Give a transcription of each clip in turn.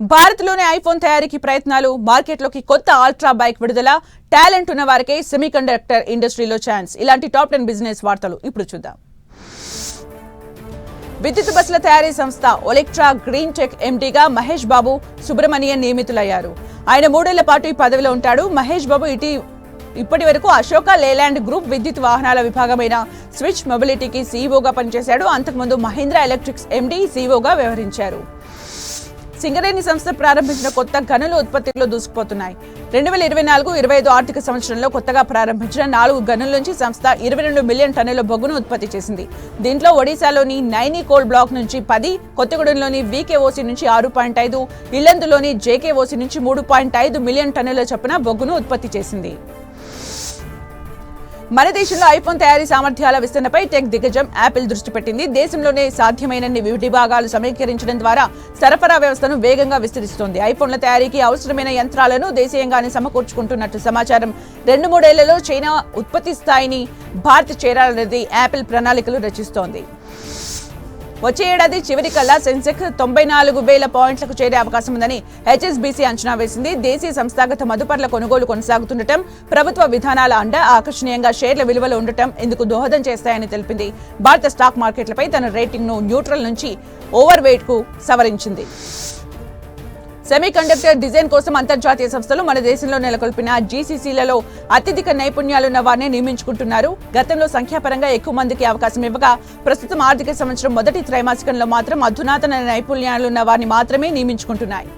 భారత్లోనే iPhone తయారీకి ప్రయత్నాలు మార్కెట్లోకి కొత్త అల్ట్రా బైక్ విడుదల టాలెంట్ ఉన్న వారికే సెమీ కండక్టర్ ఇండస్ట్రీలో ఛాన్స్. ఇలాంటి టాప్ టెన్ బిజినెస్ వార్తలు ఇప్పుడు చూద్దాం. విద్యుత్ బస్సుల తయారీ సంస్థ ఒలెక్ట్రా గ్రీన్ టెక్ ఎండీగా మహేష్ బాబు సుబ్రమణియన్ నియమితులయ్యారు. ఆయన మూడేళ్ళ పాటు ఈ పదవిలో ఉంటాడు. మహేష్ బాబు ఇటీ ఇప్పటి వరకు అశోక లేలాండ్ గ్రూప్ విద్యుత్ వాహనాల విభాగమైన స్విచ్ మొబిలిటీకి సీఈఓగా పనిచేశాడు. అంతకుముందు మహీంద్రా ఎలక్ట్రిక్స్ ఎండీ సీఈఓగా వ్యవహరించారు. సింగరేణి సంస్థ ప్రారంభించిన కొత్త గనులు ఉత్పత్తిలో దూసుకుపోతున్నాయి. రెండు వేల ఇరవై నాలుగు ఇరవై ఐదు ఆర్థిక సంవత్సరంలో కొత్తగా ప్రారంభించిన నాలుగు గనుల నుంచి సంస్థ ఇరవై రెండు మిలియన్ టన్నుల బొగ్గును ఉత్పత్తి చేసింది. దీంట్లో ఒడిశాలోని నైని కోల్ బ్లాక్ నుంచి పది కొత్తగూడెంలోని వీకేఓసీ నుంచి ఆరు పాయింట్ ఐదు ఇల్లందులోని జేకేఓసి నుంచి మూడు పాయింట్ ఐదు మిలియన్ టన్నుల చొప్పున బొగ్గును ఉత్పత్తి చేసింది. మన దేశంలో ఐఫోన్ తయారీ సామర్థ్యాల విస్తరణపై టెక్ దిగ్గజం యాపిల్ దృష్టి పెట్టింది. దేశంలోనే సాధ్యమైనన్ని వివిధ సమీకరించడం ద్వారా సరఫరా వ్యవస్థను వేగంగా విస్తరిస్తోంది. ఐఫోన్ల తయారీకి అవసరమైన యంత్రాలను దేశీయంగానే సమకూర్చుకుంటున్నట్టు సమాచారం. రెండు మూడేళ్ళలో చైనా ఉత్పత్తి స్థాయిని భారత్ చేరాలనేది యాపిల్ ప్రణాళికలు రచిస్తోంది. వచ్చే ఏడాది చివరికల్లా సెన్సెక్స్ తొంభై నాలుగు వేల పాయింట్లకు చేరే అవకాశం ఉందని హెచ్ఎస్బీసీ అంచనా వేసింది. దేశీయ సంస్థాగత మదుపర్ల కొనుగోలు కొనసాగుతుండటం ప్రభుత్వ విధానాల అండ ఆకర్షణీయంగా షేర్ల విలువలు ఉండటం ఇందుకు దోహదం చేస్తాయని తెలిపింది. భారత స్టాక్ మార్కెట్లపై తన రేటింగ్ను న్యూట్రల్ నుంచి ఓవర్ వెయిట్కు సవరించింది. సెమీ కండక్టర్ డిజైన్ కోసం అంతర్జాతీయ సంస్థలు మన దేశంలో నెలకొల్పిన జీసీసీలలో అత్యధిక నైపుణ్యాలున్న వారిని నియమించుకుంటున్నారు. గతంలో సంఖ్యాపరంగా ఎక్కువ మందికి అవకాశం ఇవ్వగా ప్రస్తుతం ఆర్థిక సంవత్సరం మొదటి త్రైమాసికంలో మాత్రం అధునాతన నైపుణ్యాలున్న వారిని మాత్రమే నియమించుకుంటున్నాయి.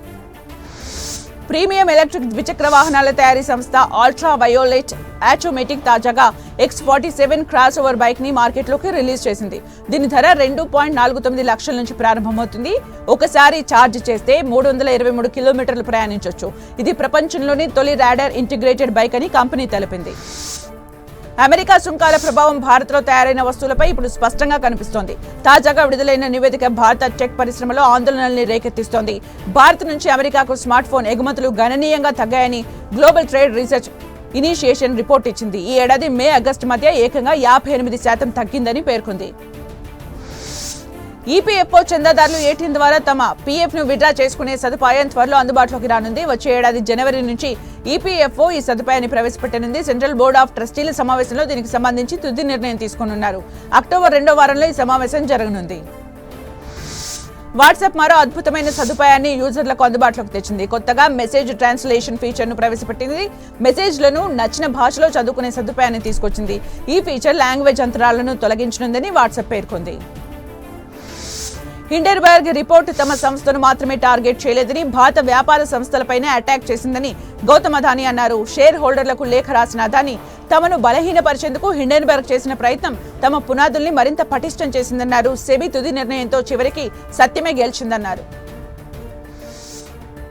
ప్రీమియం ఎలక్ట్రిక్ ద్విచక్ర వాహనాల తయారీ సంస్థ అల్ట్రా వయోలెట్ ఆటోమేటిక్ తాజాగా X forty seven cross over బైక్ని మార్కెట్లోకి రిలీజ్ చేసింది. దీని ధర రెండు పాయింట్ నాలుగు తొమ్మిది లక్షల నుంచి ప్రారంభమవుతుంది. ఒకసారి ఛార్జ్ చేస్తే మూడు వందల ఇరవై మూడు కిలోమీటర్లు ప్రయాణించవచ్చు ఇది ప్రపంచంలోని తొలి రాడర్ ఇంటిగ్రేటెడ్ బైక్ అని కంపెనీ తెలిపింది. అమెరికా సుంకాల ప్రభావం భారత్లో తయారైన వస్తువులపై ఇప్పుడు స్పష్టంగా కనిపిస్తోంది. తాజాగా విడుదలైన నివేదిక భారత టెక్ పరిశ్రమలో ఆందోళనల్ని రేకెత్తిస్తోంది. భారత్ నుంచి అమెరికాకు స్మార్ట్ ఫోన్ ఎగుమతులు గణనీయంగా తగ్గాయని global trade research initiation report ఇచ్చింది. ఈ ఏడాది మే ఆగస్టు మధ్య ఏకంగా యాభై ఎనిమిది శాతం తగ్గిందని పేర్కొంది. ఈపీఎఫ్ఓ చందాదారులు ఏటీఎం ద్వారా తమ పీఎఫ్ను విడ్రా చేసుకునే సదుపాయం త్వరలో అందుబాటులోకి రానుంది. వచ్చే ఏడాది జనవరి నుంచి ఈపీఎఫ్ఓ ఈ సదుపాయాన్ని ప్రవేశపెట్టనుంది. సెంట్రల్ బోర్డ్ ఆఫ్ ట్రస్టీల సమావేశంలో దీనికి సంబంధించి తుది నిర్ణయం తీసుకోనున్నారు. అక్టోబర్ రెండో వారంలో ఈ సమావేశం జరగనుంది. వాట్సాప్ మరో అద్భుతమైన సదుపాయాన్ని యూజర్లకు అందుబాటులోకి తెచ్చింది. కొత్తగా మెసేజ్ ట్రాన్స్లేషన్ ఫీచర్ను ప్రవేశపెట్టింది. మెసేజ్లను నచ్చిన భాషలో చదువుకునే సదుపాయాన్ని తీసుకొచ్చింది. ఈ ఫీచర్ లాంగ్వేజ్ అంతరాలను తొలగించనుందని వాట్సాప్ పేర్కొంది. హిండెర్బర్గ్ రిపోర్ట్ తమ సంస్థను మాత్రమే టార్గెట్ చేయలేదని భారత వ్యాపార సంస్థలపైనే అటాక్ చేసిందని గౌతమ్ అదానీ అన్నారు. షేర్ హోల్డర్లకు లేఖ రాసిన అదానీ తమను బలహీనపరిచేందుకు హిండెన్బర్గ్ చేసిన ప్రయత్నం తమ పునాదుల్ని మరింత పటిష్టం చేసిందన్నారు. సెబీ తుది నిర్ణయంతో చివరికి సత్యమే గెలిచిందన్నారు.